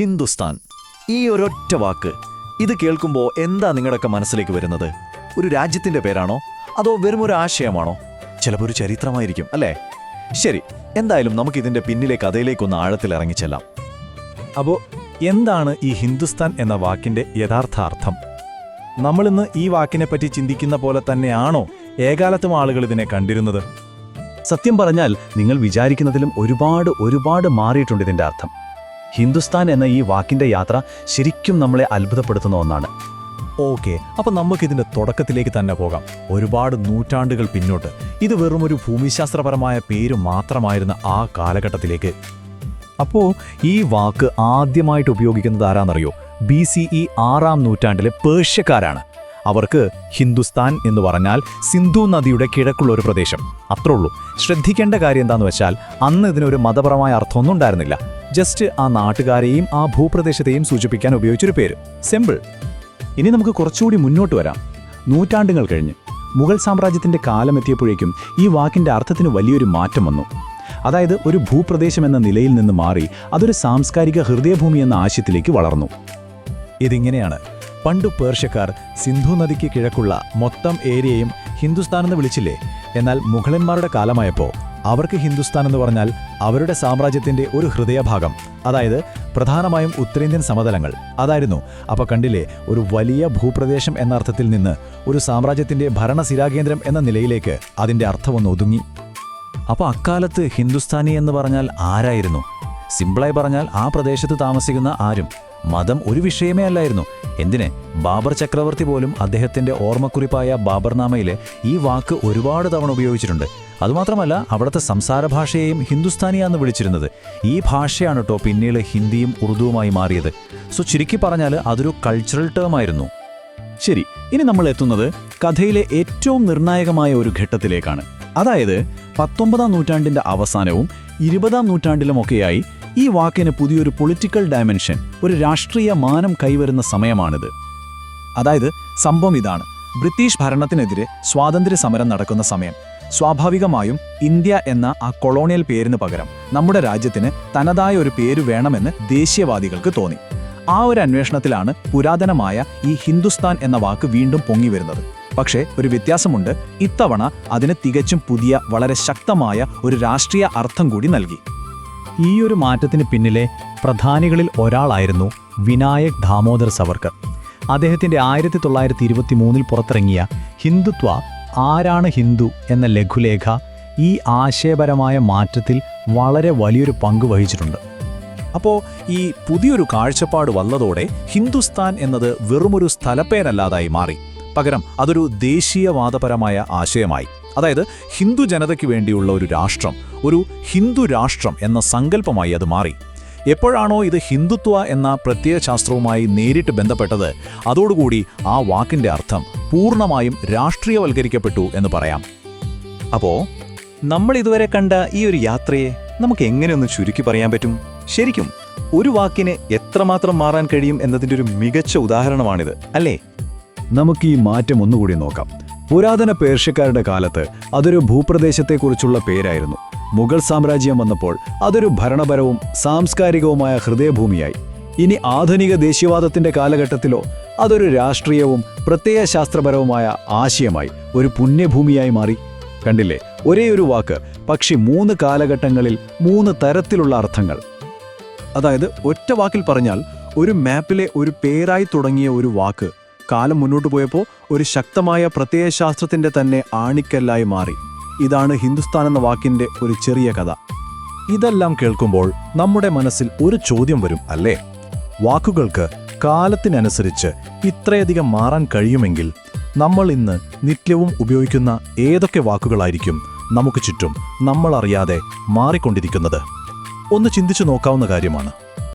ഹിന്ദുസ്ഥാൻ. ഈ ഒരൊറ്റ വാക്ക് ഇത് കേൾക്കുമ്പോൾ എന്താ നിങ്ങളുടെയൊക്കെ മനസ്സിലേക്ക് വരുന്നത്? ഒരു രാജ്യത്തിന്റെ പേരാണോ? അതോ വെറും ഒരു ആശയമാണോ? ചിലപ്പോൾ ഒരു ചരിത്രമായിരിക്കും അല്ലേ? ശരി എന്തായാലും നമുക്ക് ഇതിന്റെ പിന്നിലെ കഥയിലേക്കൊന്ന് ആഴത്തിൽ ഇറങ്ങിച്ചെല്ലാം അപ്പോൾ എന്താണ് ഈ ഹിന്ദുസ്ഥാൻ എന്ന വാക്കിന്റെ യഥാർത്ഥ അർത്ഥം? നമ്മളിന്ന് ഈ വാക്കിനെപ്പറ്റി ചിന്തിക്കുന്ന പോലെ തന്നെയാണോ ഏകാലത്തും ആളുകൾ ഇതിനെ കണ്ടിരുന്നത്? സത്യം പറഞ്ഞാൽ നിങ്ങൾ വിചാരിക്കുന്നതിലും ഒരുപാട് ഒരുപാട് മാറിയിട്ടുണ്ട് ഇതിന്റെ അർത്ഥം. ഹിന്ദുസ്ഥാൻ എന്ന ഈ വാക്കിന്റെ യാത്ര ശരിക്കും നമ്മളെ അത്ഭുതപ്പെടുത്തുന്ന ഒന്നാണ്. ഓക്കെ അപ്പം നമുക്കിതിന്റെ തുടക്കത്തിലേക്ക് തന്നെ പോകാം. ഒരുപാട് നൂറ്റാണ്ടുകൾ പിന്നോട്ട്. ഇത് വെറും ഒരു ഭൂമിശാസ്ത്രപരമായ പേര് മാത്രമായിരുന്ന ആ കാലഘട്ടത്തിലേക്ക്. അപ്പോൾ ഈ വാക്ക് ആദ്യമായിട്ട് ഉപയോഗിക്കുന്നത് ആരാന്നറിയോ? ബി സി ഇ ആറാം നൂറ്റാണ്ടിലെ പേർഷ്യക്കാരാണ്. അവർക്ക് ഹിന്ദുസ്ഥാൻ എന്ന് പറഞ്ഞാൽ സിന്ധു നദിയുടെ കിഴക്കുള്ള ഒരു പ്രദേശം. അത്രേ ഉള്ളൂ. ശ്രദ്ധിക്കേണ്ട കാര്യം എന്താണെന്ന് വെച്ചാൽ അന്ന് ഇതിനൊരു മതപരമായ അർത്ഥമൊന്നും ഉണ്ടായിരുന്നില്ല. ജസ്റ്റ് ആ നാട്ടുകാരെയും ആ ഭൂപ്രദേശത്തെയും സൂചിപ്പിക്കാൻ ഉപയോഗിച്ചൊരു പേര് സിമ്പിൾ ഇനി നമുക്ക് കുറച്ചുകൂടി മുന്നോട്ട് വരാം. നൂറ്റാണ്ടുകൾ കഴിഞ്ഞ് മുഗൾ സാമ്രാജ്യത്തിന്റെ കാലമെത്തിയപ്പോഴേക്കും ഈ വാക്കിന്റെ അർത്ഥത്തിന് വലിയൊരു മാറ്റം വന്നു. അതായത് ഒരു ഭൂപ്രദേശം എന്ന നിലയിൽ നിന്ന് മാറി അതൊരു സാംസ്കാരിക ഹൃദയഭൂമി എന്ന ആശയത്തിലേക്ക് വളർന്നു. ഇതിങ്ങനെയാണ് പണ്ട് പേർഷ്യക്കാർ സിന്ധു നദിക്ക് കിഴക്കുള്ള മൊത്തം ഏരിയയും ഹിന്ദുസ്ഥാനെന്ന് വിളിച്ചില്ലേ? എന്നാൽ മുഗളന്മാരുടെ കാലമായപ്പോൾ അവർക്ക് ഹിന്ദുസ്ഥാൻ എന്ന് പറഞ്ഞാൽ അവരുടെ സാമ്രാജ്യത്തിന്റെ ഒരു ഹൃദയഭാഗം. അതായത് പ്രധാനമായും ഉത്തരേന്ത്യൻ സമതലങ്ങൾ. അതായിരുന്നു അപ്പൊ കണ്ടില്ലേ ഒരു വലിയ ഭൂപ്രദേശം എന്ന അർത്ഥത്തിൽ നിന്ന് ഒരു സാമ്രാജ്യത്തിന്റെ ഭരണസിരാകേന്ദ്രം എന്ന നിലയിലേക്ക് അതിന്റെ അർത്ഥമൊന്ന് ഒതുങ്ങി. അപ്പൊ അക്കാലത്ത് ഹിന്ദുസ്ഥാനി എന്ന് പറഞ്ഞാൽ ആരായിരുന്നു? സിമ്പിളായി പറഞ്ഞാൽ ആ പ്രദേശത്ത് താമസിക്കുന്ന ആരും. മതം ഒരു വിഷയമേ അല്ലായിരുന്നു. എന്തിനെ? ബാബർ ചക്രവർത്തി പോലും അദ്ദേഹത്തിന്റെ ഓർമ്മക്കുറിപ്പായ ബാബർനാമയിലെ ഈ വാക്ക് ഒരുപാട് തവണ ഉപയോഗിച്ചിട്ടുണ്ട്. അതുമാത്രമല്ല അവിടുത്തെ സംസാര ഭാഷയെയും ഹിന്ദുസ്ഥാനിയാന്ന് വിളിച്ചിരുന്നത്. ഈ ഭാഷയാണ് കേട്ടോ പിന്നീട് ഹിന്ദിയും ഉറുദുവുമായി മാറിയത്. സോ ചുരുക്കി പറഞ്ഞാൽ അതൊരു കൾച്ചറൽ ടേം ആയിരുന്നു. ശരി ഇനി നമ്മൾ എത്തുന്നത് കഥയിലെ ഏറ്റവും നിർണായകമായ ഒരു ഘട്ടത്തിലേക്കാണ്. അതായത് പത്തൊമ്പതാം നൂറ്റാണ്ടിന്റെ അവസാനവും ഇരുപതാം നൂറ്റാണ്ടിലുമൊക്കെയായി ഈ വാക്കിന് പുതിയൊരു പൊളിറ്റിക്കൽ ഡയമെൻഷൻ ഒരു രാഷ്ട്രീയ മാനം കൈവരുന്ന സമയമാണിത്. അതായത് സംഭവം ഇതാണ്. ബ്രിട്ടീഷ് ഭരണത്തിനെതിരെ സ്വാതന്ത്ര്യ സമരം നടക്കുന്ന സമയം. സ്വാഭാവികമായും ഇന്ത്യ എന്ന ആ കൊളോണിയൽ പേരിന് പകരം നമ്മുടെ രാജ്യത്തിന് തനതായ ഒരു പേര് വേണമെന്ന് ദേശീയവാദികൾക്ക് തോന്നി. ആ ഒരു അന്വേഷണത്തിലാണ് പുരാതനമായ ഈ ഹിന്ദുസ്ഥാൻ എന്ന വാക്ക് വീണ്ടും പൊങ്ങി വരുന്നത്. പക്ഷേ ഒരു വ്യത്യാസമുണ്ട്. ഇത്തവണ അതിന് തികച്ചും പുതിയ വളരെ ശക്തമായ ഒരു രാഷ്ട്രീയ അർത്ഥം കൂടി നൽകി. ഈ ഒരു മാറ്റത്തിന് പിന്നിലെ പ്രധാനികളിൽ ഒരാളായിരുന്നു വിനായക് ദാമോദർ സവർക്കർ. അദ്ദേഹത്തിന്റെ ആയിരത്തി തൊള്ളായിരത്തി ഇരുപത്തി മൂന്നിൽ പുറത്തിറങ്ങിയ ഹിന്ദുത്വ ആരാണ് ഹിന്ദു എന്ന ലഘുലേഖ ഈ ആശയപരമായ മാറ്റത്തിൽ വളരെ വലിയൊരു പങ്ക് വഹിച്ചിട്ടുണ്ട്. അപ്പോൾ ഈ പുതിയൊരു കാഴ്ചപ്പാട് വന്നതോടെ ഹിന്ദുസ്ഥാൻ എന്നത് വെറുമൊരു സ്ഥലപ്പേരല്ലാതായി മാറി. പകരം അതൊരു ദേശീയവാദപരമായ ആശയമായി. അതായത് ഹിന്ദു ജനതയ്ക്ക് വേണ്ടിയുള്ള ഒരു രാഷ്ട്രം ഒരു ഹിന്ദു രാഷ്ട്രം എന്ന സങ്കല്പമായി അത് മാറി. എപ്പോഴാണോ ഇത് ഹിന്ദുത്വ എന്ന പ്രത്യയശാസ്ത്രവുമായി നേരിട്ട് ബന്ധപ്പെട്ടത് അതോടുകൂടി ആ വാക്കിന്റെ അർത്ഥം പൂർണമായും രാഷ്ട്രീയവൽക്കരിക്കപ്പെട്ടു എന്ന് പറയാം. അപ്പോ നമ്മൾ ഇതുവരെ കണ്ട ഈ ഒരു യാത്രയെ നമുക്ക് എങ്ങനെയൊന്ന് ചുരുക്കി പറയാൻ പറ്റും? ശരിക്കും ഒരു വാക്കിന് എത്രമാത്രം മാറാൻ കഴിയും എന്നതിന്റെ ഒരു മികച്ച ഉദാഹരണമാണിത് അല്ലേ? നമുക്ക് ഈ മാറ്റം ഒന്നുകൂടി നോക്കാം. പുരാതന പേർഷ്യക്കാരുടെ കാലത്ത് അതൊരു ഭൂപ്രദേശത്തെക്കുറിച്ചുള്ള പേരായിരുന്നു. മുഗൾ സാമ്രാജ്യം വന്നപ്പോൾ അതൊരു ഭരണപരവും സാംസ്കാരികവുമായ ഹൃദയഭൂമിയായി. ഇനി ആധുനിക ദേശീയവാദത്തിന്റെ കാലഘട്ടത്തിലോ അതൊരു രാഷ്ട്രീയവും പ്രത്യയശാസ്ത്രപരവുമായ ആശയമായി ഒരു പുണ്യഭൂമിയായി മാറി. കണ്ടില്ലേ? ഒരേ ഒരു വാക്ക് പക്ഷി മൂന്ന് കാലഘട്ടങ്ങളിൽ മൂന്ന് തരത്തിലുള്ള അർത്ഥങ്ങൾ. അതായത് ഒറ്റ വാക്കിൽ പറഞ്ഞാൽ ഒരു മാപ്പിലെ ഒരു പേരായി തുടങ്ങിയ ഒരു വാക്ക് കാലം മുന്നോട്ട് പോയപ്പോൾ ഒരു ശക്തമായ പ്രത്യയശാസ്ത്രത്തിന്റെ തന്നെ ആണിക്കല്ലായി മാറി. ഇതാണ് ഹിന്ദുസ്ഥാൻ എന്ന വാക്കിന്റെ ഒരു ചെറിയ കഥ. ഇതെല്ലാം കേൾക്കുമ്പോൾ നമ്മുടെ മനസ്സിൽ ഒരു ചോദ്യം വരും അല്ലേ? വാക്കുകൾക്ക് കാലത്തിനനുസരിച്ച് ഇത്രയധികം മാറാൻ കഴിയുമെങ്കിൽ നമ്മൾ ഇന്ന് നിത്യവും ഉപയോഗിക്കുന്ന ഏതൊക്കെ വാക്കുകളായിരിക്കും നമുക്ക് ചുറ്റും നമ്മൾ അറിയാതെ മാറിക്കൊണ്ടിരിക്കുന്നത്? ഒന്ന് ചിന്തിച്ചു നോക്കാവുന്ന കാര്യമാണ്.